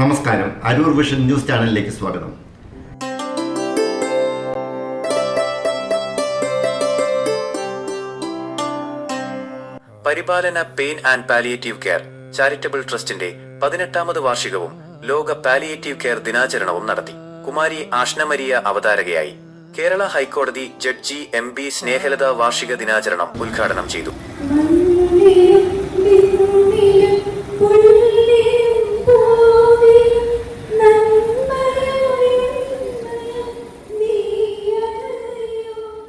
നമസ്കാരം. Aroor vision news ചാനലിലേക്ക് സ്വാഗതം. Paripalana pain and palliative care charitable ട്രസ്റ്റിന്റെ പതിനെട്ടാമത് വാർഷികവും ലോക പാലിയേറ്റീവ് കെയർ ദിനാചരണവും നടത്തി. കുമാരി ആഷ്ണമരിയ അവതാരകയായി കേരള ഹൈക്കോടതി ജഡ്ജി എം ബി സ്നേഹലത വാർഷിക ദിനാചരണം ഉദ്ഘാടനം ചെയ്തു.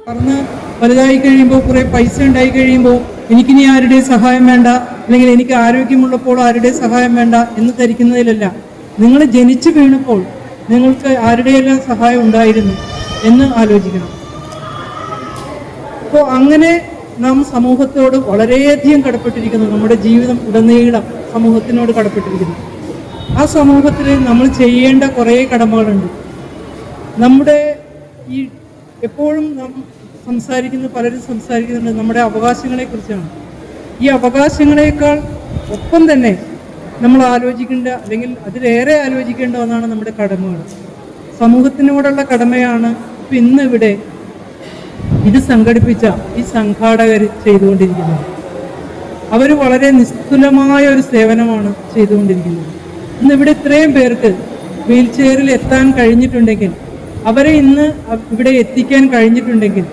വളർന്ന് വലുതായി കഴിയുമ്പോൾ കുറെ പൈസ ഉണ്ടായി കഴിയുമ്പോൾ എനിക്കിനി ആരുടെയും സഹായം വേണ്ട അല്ലെങ്കിൽ എനിക്ക് ആരോഗ്യമുള്ളപ്പോൾ ആരുടെയും സഹായം വേണ്ട എന്ന് ധരിക്കുന്നതിലല്ല. നിങ്ങൾ ജനിച്ചു വീണപ്പോൾ നിങ്ങൾക്ക് ആരുടെയെല്ലാം സഹായം ഉണ്ടായിരുന്നു എന്ന് ആലോചിക്കണം. അപ്പോൾ അങ്ങനെ നാം സമൂഹത്തോട് വളരെയധികം കടപ്പെട്ടിരിക്കുന്നു. നമ്മുടെ ജീവിതം ഉടനീളം സമൂഹത്തിനോട് കടപ്പെട്ടിരിക്കുന്നു. ആ സമൂഹത്തിൽ നമ്മൾ ചെയ്യേണ്ട കുറേ കടമകളുണ്ട്. നമ്മുടെ ഈ എപ്പോഴും നാം സംസാരിക്കുന്ന പലരും സംസാരിക്കുന്നുണ്ട്. നമ്മുടെ അവകാശങ്ങളെ കുറിച്ചാണ് ഈ അവകാശങ്ങളെക്കാൾ ഒപ്പം തന്നെ നമ്മൾ ആലോചിക്കേണ്ട അല്ലെങ്കിൽ അതിലേറെ ആലോചിക്കേണ്ട ഒന്നാണ് നമ്മുടെ കടമകൾ. സമൂഹത്തിനോടുള്ള കടമയാണ് ഇപ്പം ഇന്ന് ഇവിടെ ഇത് സംഘടിപ്പിച്ച ഈ സംഘാടകർ ചെയ്തുകൊണ്ടിരിക്കുന്നത്. അവർ വളരെ നിസ്തുലമായ ഒരു സേവനമാണ് ചെയ്തുകൊണ്ടിരിക്കുന്നത്. ഇന്ന് ഇവിടെ ഇത്രയും പേർക്ക് വീൽ ചെയറിൽ എത്താൻ കഴിഞ്ഞിട്ടുണ്ടെങ്കിൽ അവരെ ഇന്ന് ഇവിടെ എത്തിക്കാൻ കഴിഞ്ഞിട്ടുണ്ടെങ്കിൽ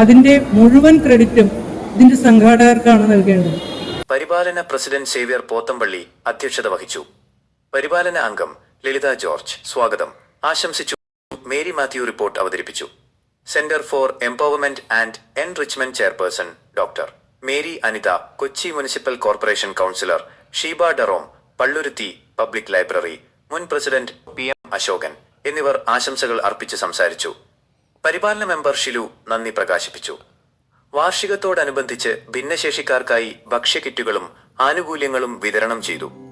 അതിന്റെ മുഴുവൻ ക്രെഡിറ്റും ഇതിന്റെ സംഘാടകർക്കാണ് നൽകേണ്ടത്. പരിപാലന പ്രസിഡന്റ് സേവ്യർ പോത്തമ്പള്ളി അധ്യക്ഷത വഹിച്ചു. പരിപാലന അംഗം ലളിത ജോർജ് സ്വാഗതം. ആശംസിച്ചു. മേരി മാത്യു റിപ്പോർട്ട് അവതരിപ്പിച്ചു. Centre for empowerment and enrichment chairperson doctor Mary Anitha Kochi municipal corporation councillor Sheeba ഡറോം Palluruthy public library മുൻ പ്രസിഡന്റ് പി എം അശോകൻ എന്നിവർ ആശംസകൾ അർപ്പിച്ച് സംസാരിച്ചു. പരിപാലന മെമ്പർ ഷിലു നന്ദി പ്രകാശിപ്പിച്ചു. വാർഷികത്തോടനുബന്ധിച്ച് ഭിന്നശേഷിക്കാർക്കായി ഭക്ഷ്യക്കിറ്റുകളും ആനുകൂല്യങ്ങളും വിതരണം ചെയ്തു.